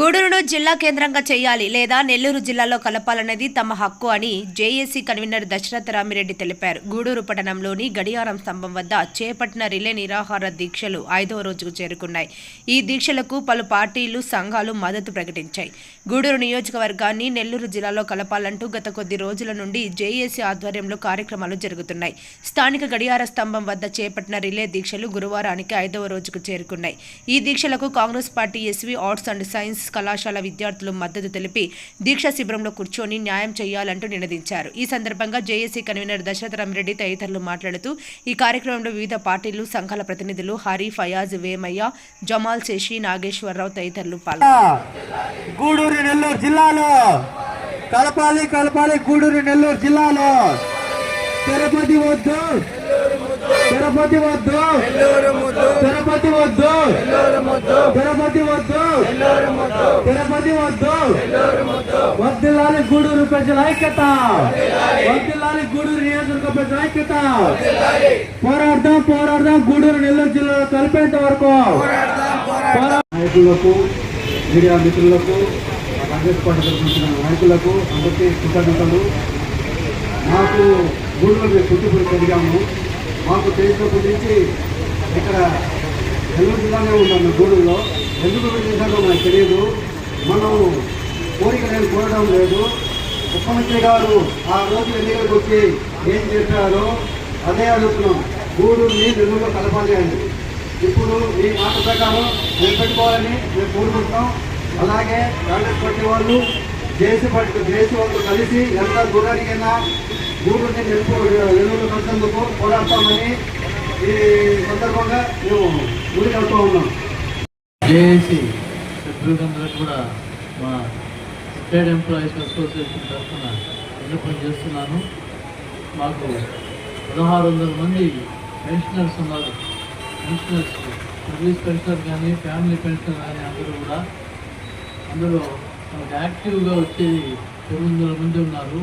గూడూరును జిల్లా కేంద్రంగా చేయాలి లేదా నెల్లూరు జిల్లాలో కలపాలన్నది తమ హక్కు అని జేఏసీ కన్వీనర్ దశరథ రామిరెడ్డి తెలిపారు. గూడూరు పట్టణంలోని గడియారం స్తంభం వద్ద చేపట్టిన రిలే నిరాహార దీక్షలు ఐదవ రోజుకు చేరుకున్నాయి. ఈ దీక్షలకు పలు పార్టీలు సంఘాలు మద్దతు ప్రకటించాయి. గూడూరు నియోజకవర్గాన్ని నెల్లూరు జిల్లాలో కలపాలంటూ గత కొద్ది రోజుల నుండి జేఏసీ ఆధ్వర్యంలో కార్యక్రమాలు జరుగుతున్నాయి. స్థానిక గడియార స్తంభం వద్ద చేపట్టిన రిలే దీక్షలు గురువారానికి ఐదవ రోజుకు చేరుకున్నాయి. ఈ దీక్షలకు Congress party SV arts and science కళాశాల విద్యార్థులు మద్దతు తెలిపి దీక్షా శిబిరంలో కూర్చొని న్యాయం చేయాలంటూ నినదించారు. ఈ సందర్భంగా జేఏసీ కన్వీనర్ దశరథరామిరెడ్డి తదితరులు మాట్లాడుతూ ఈ కార్యక్రమంలో వివిధ పార్టీలు సంఘాల ప్రతినిధులు హరి ఫయాజ్ వేమయ్య జమాల్ శశి నాగేశ్వరరావు తదితరులు పాల్గొన్నారు. గూడూరు నెల్లూరు జిల్లాలో కలపాలి కలపాలి గూడూరు నెల్లూరు జిల్లాలో. తిరుపతి వద్దు. తిరుపతి వద్దు. తిరుపతి వద్దు. తిరుపతి వద్దు. తిరుపతి వద్దు. వద్దులాలి గూడూరు ప్రజల ఐక్యత. వద్దులాలి గూడూరు నియోజకవర్గ ప్రజల ఐక్యత. పోరాడదాం పోరాడదాం గూడూరు నెల్లూరు జిల్లాలో కలిపేంత వరకు. నాయకులకు మీడియా మిత్రులకు కాంగ్రెస్ పార్టీ తరఫున నాయకులకు అందరికీ కృతజ్ఞతలు. మాకు గూడూరు మేము పుట్టుబడి పెరిగాము. మాకు తెలిసినప్పటి నుంచి ఇక్కడ నెల్లూరు జిల్లానే ఉన్నాము గూడూరులో. ఎందుకు పెట్టేశారో మనకు తెలియదు. మనం కోరిక నేను కోరడం లేదు. ముఖ్యమంత్రి గారు ఆ రోజు ఎన్నికలకు వచ్చి ఏం చెప్పారో అదే అడుగుతున్నాం. గూడూరుని నెల్లూరులో కలపాలి అని. ఇప్పుడు ఈ మాట ప్రకారం నిలబెట్టుకోవాలని మేము కోరుకుంటున్నాం. అలాగే కాంగ్రెస్ పార్టీ వాళ్ళు దేశ పార్టీ దేశ వాళ్ళు కలిసి ఎంత దూరానికైనా గూడూరుని నిలుపు నిలువులు కలిసేందుకు పోరాడతామని ఈ సందర్భంగా మేము ముందుకు వెళ్తూ ఉన్నాం. జేఏసీ సభ్యులందరూ కూడా మా స్టేట్ ఎంప్లాయీస్ అసోసియేషన్ తరఫున విన్నపం చేస్తున్నాను. మాకు పదహారు వందల మంది పెన్షనర్స్ ఉన్నారు. పెన్షనర్స్ సర్వీస్ పెన్షనర్ కానీ ఫ్యామిలీ పెన్షనర్ కానీ అందరూ కూడా. అందులో మనకు యాక్టివ్గా వచ్చేది తొమ్మిది వందల మంది ఉన్నారు.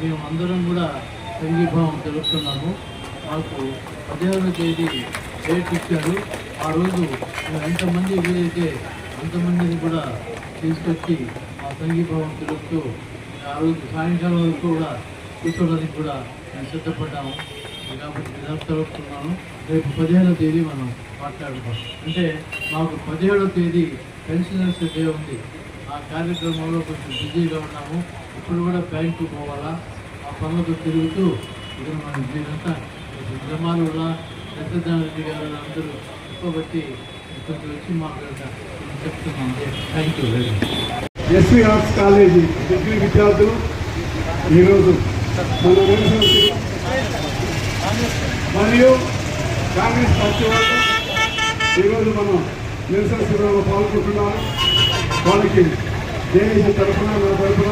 మేము అందరం కూడా సంఘీభావం తెలుపుతున్నాము. మాకు పదిహేనవ తేదీ డేట్ ఇచ్చారు. ఆ రోజు ఎంతమంది వీలైతే అంతమందిని కూడా తీసుకొచ్చి మా సంఘీభావం తెలుపుతూ ఆ రోజు సాయంకాలం వరకు కూడా కూర్చోడానికి కూడా మేము సిద్ధపడ్డాము. కాబట్టి నేను తెలుపుతున్నాను. రేపు పదిహేనవ తేదీ మనం మాట్లాడుకోవాలి అంటే మాకు పదిహేడవ తేదీ పెన్షనర్స్ డే ఉంది. ఆ కార్యక్రమంలో కొంచెం బిజీగా ఉన్నాము. ఇప్పుడు కూడా బ్యాంకు పోవాలా? ఆ పనులతో తిరుగుతూ ఇక్కడ మన మీరంతా జమాలు కూడా రెడ్డి గారు అందరూ చెప్పబట్టి కొంచెం వచ్చి మాకు చెప్తున్నాం. Thank you very much SV arts college degree విద్యార్థులు ఈరోజు మన మరియు కాంగ్రెస్ పార్టీ వాళ్ళు ఈరోజు మనం నిరసన శిబిరంలో పాల్గొంటున్నాము వాళ్ళకి జేఏసీ తరఫున నా తరఫున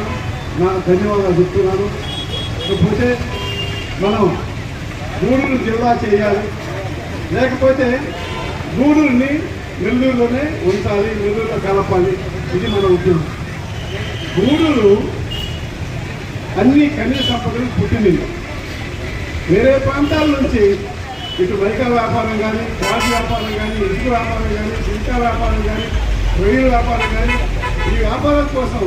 నా ధన్యవాదాలు చెప్తున్నాను. కాకపోతే మనం గూడూరు జిల్లా చేయాలి. లేకపోతే గూడూరుని నెల్లూరులోనే ఉంచాలి నెల్లూరులో కలపాలి. ఇది మన ఉద్యమం. గూడూరు అన్ని ఖనిజ సంపదలు పుట్టింది. వేరే ప్రాంతాల నుంచి ఇటు వైకల్ వ్యాపారం కానీ గాజు వ్యాపారం కానీ ఇసుక వ్యాపారం కానీ ఇంకా వ్యాపారం కానీ రొయ్యల వ్యాపారం కానీ ఈ వ్యాపారం కోసం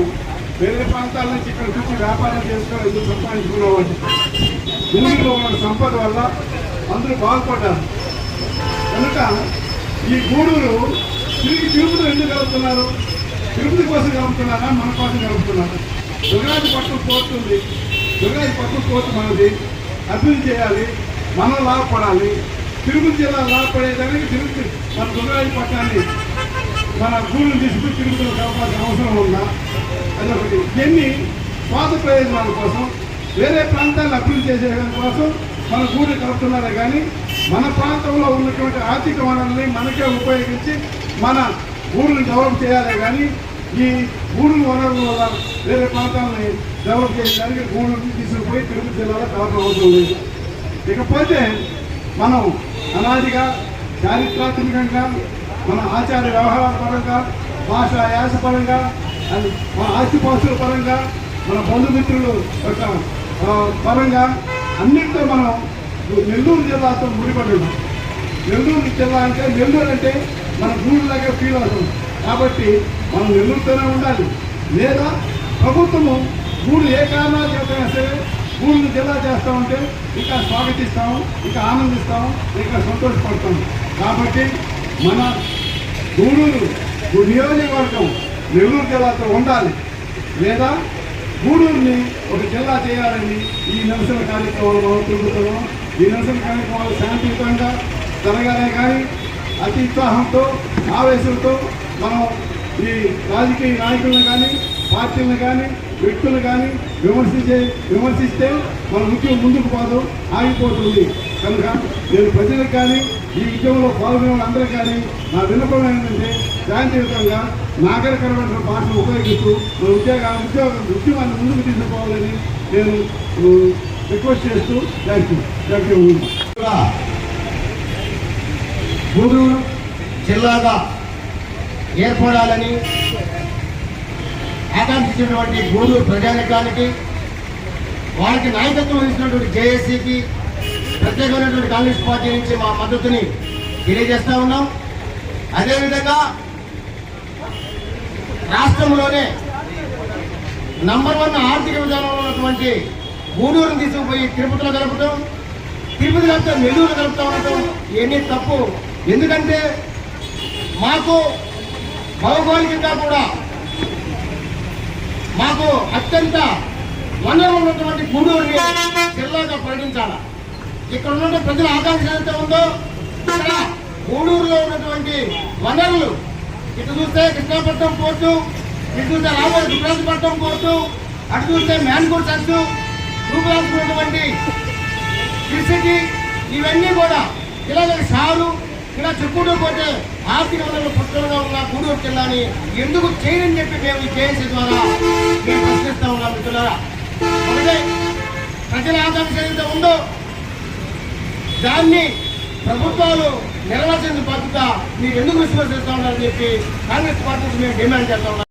వేరే ప్రాంతాల నుంచి ఇక్కడికి వచ్చి వ్యాపారం చేసుకొని ఎందుకు సంపాదించుకున్నామంటే భూమిలో ఉన్న సంపద వల్ల అందరూ బాగుపడ్డారు. కనుక ఈ గూడూరు తిరిగి తిరుపతి ఎందుకు కలుపుతున్నారు? తిరుపతి కోసం కలుపుతున్నారా? మన కోసం కలుపుతున్నారా? దుర్గాది పట్టు కోర్టు ఉంది. దుర్గాది పట్టు కోర్టు మనది. అభివృద్ధి చేయాలి. మనం లాభపడాలి. తిరుపతి జిల్లా లాభపడేదానికి తిరుపతి మన దుర్గాది పట్టాన్ని మన గూడూరు తీసుకుని తిరుపతిలో అవకాశం అవసరం ఉందా? అదొకటి ఇవన్నీ స్వాత ప్రయోజనాల కోసం వేరే ప్రాంతాలను అభివృద్ధి చేసే కోసం మన గూళ్ళు కలుపుతున్నారే కానీ మన ప్రాంతంలో ఉన్నటువంటి ఆర్థిక వనరుల్ని మనకే ఉపయోగించి మన ఊళ్ళని డెవలప్ చేయాలి కానీ ఈ గూడు వనరుల వల్ల వేరే ప్రాంతాలని డెవలప్ చేయడానికి గూడుని తీసుకుపోయి తిరుపతి జిల్లాలో కలపడం అవసరం లేదు. ఇకపోతే మనం అనాదిగా చారిత్రాత్మకంగా మన ఆచార వ్యవహారాల పరంగా భాష యాస పరంగా అండ్ మన ఆస్తిపాస్తుల పరంగా మన బంధుమిత్రులు యొక్క పరంగా అన్నింటితో మనం నెల్లూరు జిల్లాతో ముడిపడి ఉన్నాం. నెల్లూరు జిల్లా అంటే నెల్లూరు అంటే మన గూడులాగే ఫీల్ అవుతుంది. కాబట్టి మనం నెల్లూరుతోనే ఉండాలి. లేదా ప్రభుత్వము గూడు ఏ కారణాలు చేతైనా సరే గూడును జిల్లా చేస్తా ఉంటే ఇంకా స్వాగతిస్తాము ఇంకా ఆనందిస్తాము ఇంకా సంతోషపడతాము. కాబట్టి మన గూడూరు నియోజకవర్గం నెల్లూరు జిల్లాతో ఉండాలి. లేదా గూడూరుని ఒక జిల్లా చేయాలని ఈ నిరసన కార్యక్రమాలు మనం తిరుగుతున్నాం ఈ నిరసన కార్యక్రమాలు శాంతియుతంగా జరగాలే కానీ అతి ఉత్సాహంతో ఆవేశంతో మనం ఈ రాజకీయ నాయకులను కానీ పార్టీలను కానీ వ్యక్తులను కానీ విమర్శించే విమర్శిస్తే మన ముఖ్యం ముందుకు పోదు ఆగిపోతుంది. కనుక నేను ప్రజలకు కానీ ఈ ఉద్యమంలో పాల్గొనే వాళ్ళందరూ కానీ నా విన్నపం ఏంటంటే శాంతియుతంగా నాగరికరమైన భాషను ఉపయోగిస్తూ మన ఉద్యోగ ఉద్యోగ ఉద్యమాన్ని ముందుకు తీసుకుపోవాలని నేను రిక్వెస్ట్ చేస్తూ thank you thank you Gudur జిల్లాగా ఏర్పడాలని ఆకాంక్షించినటువంటి గూడూరు ప్రజానికానికి వారికి నాయకత్వం వహించినటువంటి జేఏసీకి ప్రత్యేకమైనటువంటి కాంగ్రెస్ పార్టీ నుంచి మా మద్దతుని తెలియజేస్తా ఉన్నాం. అదేవిధంగా రాష్ట్రంలోనే నంబర్ వన్ ఆర్థిక విధానంలో ఉన్నటువంటి గూడూరును తీసుకుపోయి తిరుపతిలో కలపడం తిరుపతి కలిపితే నెల్లూరు కలుపుతా ఉండటం ఇవన్నీ తప్పు. ఎందుకంటే మాకు భౌగోళికంగా కూడా మాకు అత్యంత వనరు ఉన్నటువంటి గూడూరుని జిల్లాగా ప్రకటించాలి ఇక్కడ ఉన్న ప్రజల ఆకాంక్ష ఏదైతే ఉందో ఇక్కడ గూడూరులో ఉన్నటువంటి వనరులు. ఇటు చూస్తే కృష్ణాపట్నం పోర్టు ఇటు చూస్తే రాబోయే దుర్గాజపట్నం పోర్టు అటు చూస్తే మ్యాన్గూర్ సర్చు రూపుదాల్చుకున్నటువంటి సిటీ ఇవన్నీ కూడా ఇలా సారు ఇలా చెప్పుకుంటూ పోతే ఆర్థిక వనరులు పుష్కలంగా ఉన్న గూడూరు జిల్లాని ఎందుకు చేయని చెప్పి మేము చేసే ద్వారా మేము ప్రశ్నిస్తా ఉన్నాం మిత్రులారా. ప్రజల ఆకాంక్ష ఏదైతే ఉందో దాన్ని ప్రభుత్వాలు నిర్వహించిన బాధ్యత మీరు ఎందుకు విశ్వసిస్తా ఉన్నారని చెప్పి కాంగ్రెస్ పార్టీ మేము డిమాండ్ చేస్తా ఉన్నాం.